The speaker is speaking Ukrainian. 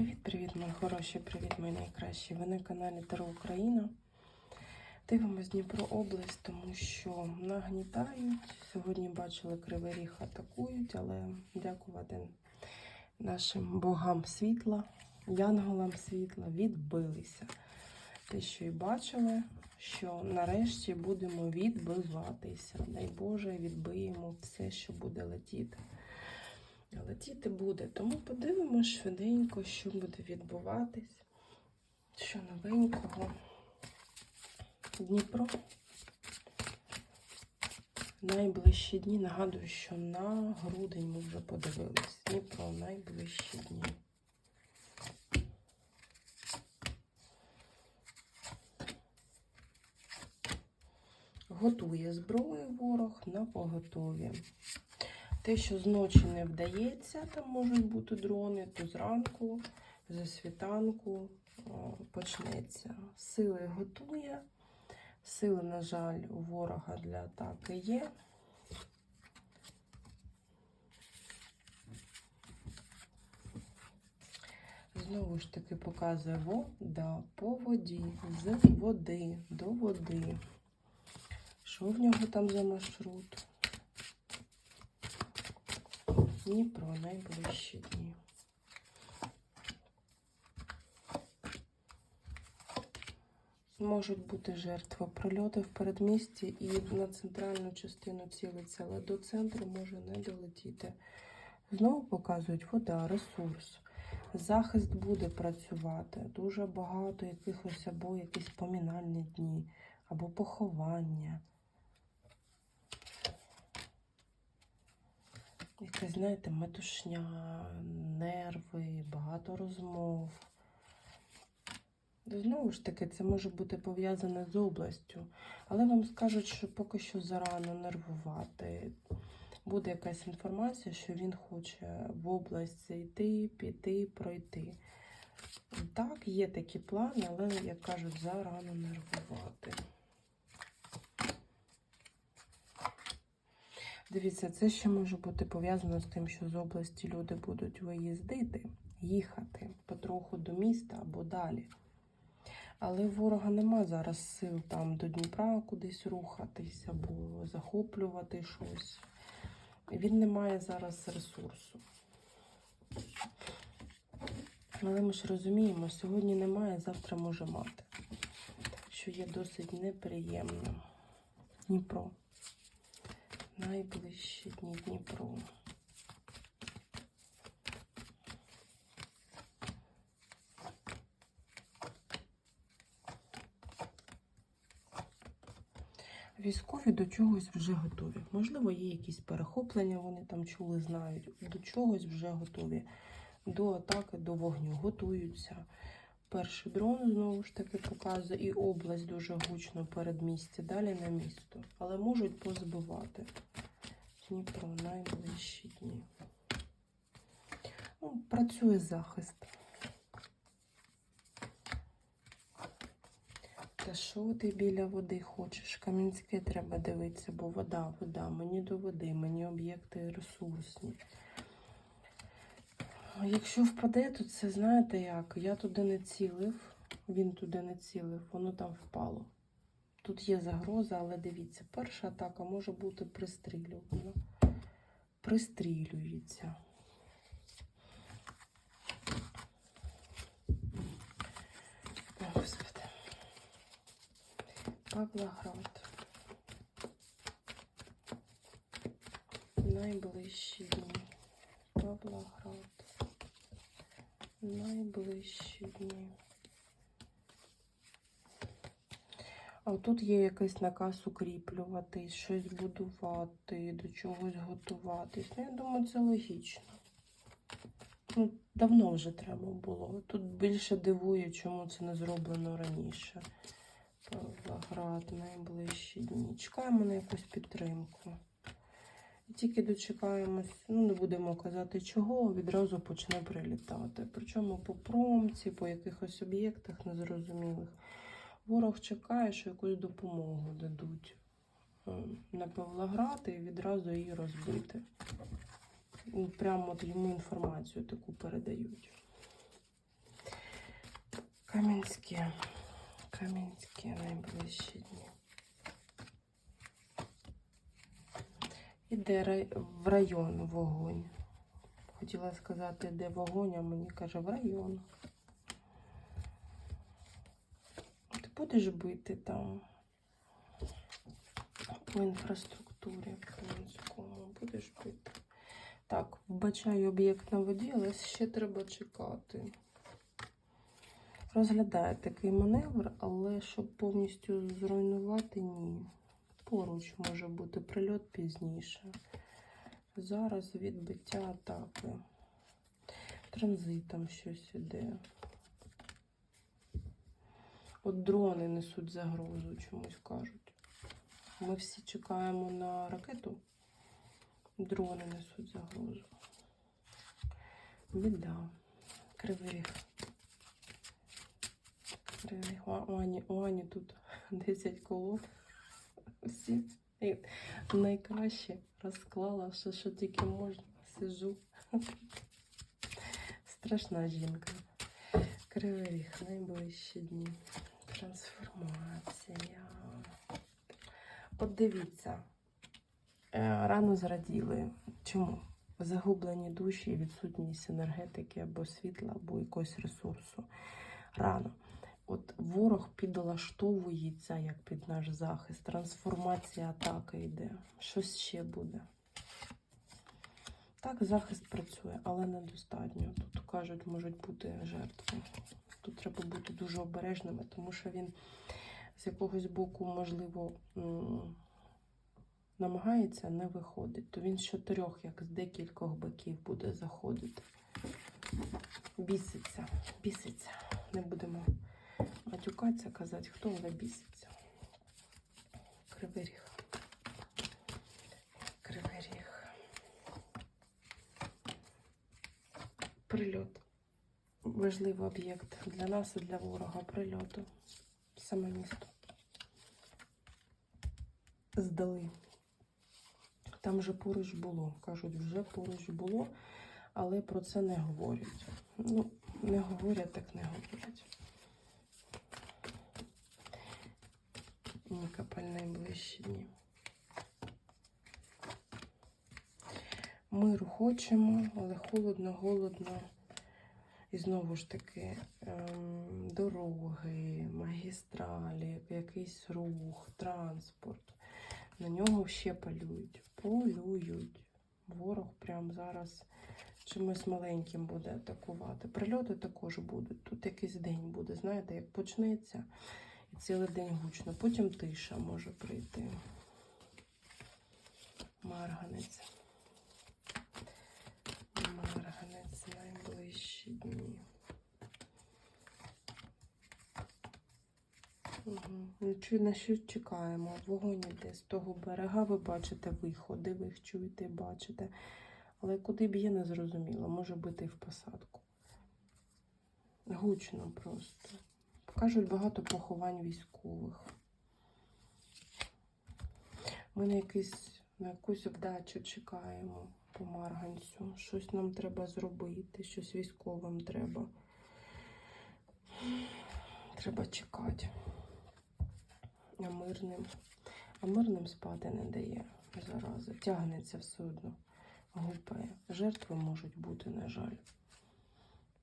Привіт-привіт, мої хороші, привіт, мої найкращі. Ви на каналі Таро Україна. Дивимось Дніпро область, тому що нагнітають. Сьогодні бачили Кривий Ріг атакують, але дякувати нашим богам світла, янголам світла відбилися. Те, що і бачили, що нарешті будемо відбиватися. Дай Боже, відбиємо все, що буде летіти. Летіти буде. Тому подивимось швиденько, що буде відбуватись. Що новенького. Дніпро. Найближчі дні. Нагадую, що на грудень ми вже подивились. Дніпро найближчі дні. Готує зброю ворог на поготові. Те, що зночі не вдається, там можуть бути дрони, то зранку, за світанку почнеться. Сили готує. Сили, на жаль, у ворога для атаки є. Знову ж таки показує вода по воді, з води до води. Що в нього там за маршрут? Дніпро найближчі дні. Можуть бути жертви прильоти в передмісті і на центральну частину цілиться, але до центру може не долетіти. Знову показують вода, ресурс. Захист буде працювати. Дуже багато якихось або якісь помінальні дні, або поховання. Якась, знаєте, метушня, нерви, багато розмов. Знову ж таки, це може бути пов'язане з областю, але вам скажуть, що поки що зарано нервувати. Буде якась інформація, що він хоче в область йти, піти, пройти. Так, є такі плани, але, як кажуть, зарано нервувати. Дивіться, це ще може бути пов'язано з тим, що з області люди будуть виїздити, їхати потроху до міста або далі. Але ворога нема зараз сил там до Дніпра кудись рухатись або захоплювати щось. Він не має зараз ресурсу. Але ми ж розуміємо, сьогодні немає, завтра може мати, що є досить неприємно. Дніпро. Найближчі дні Дніпро. Військові до чогось вже готові. Можливо, є якісь перехоплення, вони там чули, знають. До чогось вже готові. До атаки, до вогню готуються. Перший дрон знову ж таки показує і область дуже гучно передмістя, далі на місто. Але можуть позбивати. Дніпро найближчі дні. Ну, працює захист. Та що ти біля води хочеш? Кам'янське треба дивитися, бо вода, вода, мені до води, мені об'єкти ресурсні. Якщо впаде, то це знаєте як? Я туди не цілив, він туди не цілив, воно там впало. Тут є загроза, але дивіться, перша атака може бути пристрілювана. Пристрілюється. О, Господи. Павлоград. Найближчі дні. Павлоград. Найближчі дні. А тут є якийсь наказ укріплювати, щось будувати, до чогось готуватись. Ну, я думаю, це логічно. Ну, давно вже треба було. Тут більше дивує, чому це не зроблено раніше. Павлоград, найближчі дні. Чекаємо на якусь підтримку. Тільки дочекаємось, ну не будемо казати чого, відразу почне прилітати. Причому по промці, по якихось об'єктах незрозумілих. Ворог чекає, що якусь допомогу дадуть е, на Павлоград і відразу її розбити. Ну, Прямо от йому інформацію таку передають. Кам'янське. Кам'янське найближчі дні. Іде в район вогонь. Хотіла сказати, де вогонь, а мені каже в район. Ти будеш бити там по інфраструктурі Кам'янському, будеш бити. Так, вбачаю об'єкт на воді, але ще треба чекати. Розглядає такий маневр, але щоб повністю зруйнувати, ні. Поруч може бути прильот пізніше. Зараз відбиття атаки. Транзитом щось іде. От дрони несуть загрозу, чомусь кажуть. Ми всі чекаємо на ракету. Дрони несуть загрозу. Біда. Кривий ріг. Кривий у Ані, у Ані тут 10 колод. Всі. Найкраще розклала, все, що тільки можна. Сижу. Страшна жінка. Кривий ріг, найближчі дні. Трансформація. От дивіться. Е, Рано зраділи. Чому? Загублені душі, відсутність енергетики або світла, або якогось ресурсу. Рано. От ворог підлаштовується як під наш захист. Трансформація атаки йде. Щось ще буде. Так, захист працює, але недостатньо. Тут кажуть, можуть бути жертви. Тут треба бути дуже обережними, тому що він з якогось боку, можливо, намагається, не виходить. То він з чотирьох, як з декількох боків буде заходити. Біситься, біситься. Не будемо матюкатися, казати, хто але біситься. Кривий ріг. Кривий ріг. Прильот. Важливий об'єкт для нас і для ворога прильоту. Саме місто. Здали. Там вже поруч було. Кажуть, вже поруч було, але про це не говорять. Ну, не говорять, так не говорять. Нікопаль найближчі дні. Миру хочемо, але холодно, голодно. І знову ж таки, ем, дороги, магістралі, якийсь рух, транспорт. На нього ще полюють. Полюють. Ворог прямо зараз чимось маленьким буде атакувати. Прильоти також будуть. Тут якийсь день буде, знаєте, як почнеться цілий день гучно. Потім тиша може прийти. Марганець. Марганець найближчі дні. Угу. На що чекаємо? Вогонь іде з того берега. Ви бачите виходи, ви їх чуєте, бачите. Але куди б'є, не зрозуміло. Може бути і в посадку. Гучно просто. Покажуть багато поховань військових. Ми на, якийсь, на якусь вдачу чекаємо по марганцю. Щось нам треба зробити, щось військовим треба. Треба чекати. А мирним. А мирним спати не дає зараза. Тягнеться все одно. Гупає. Жертви можуть бути, на жаль.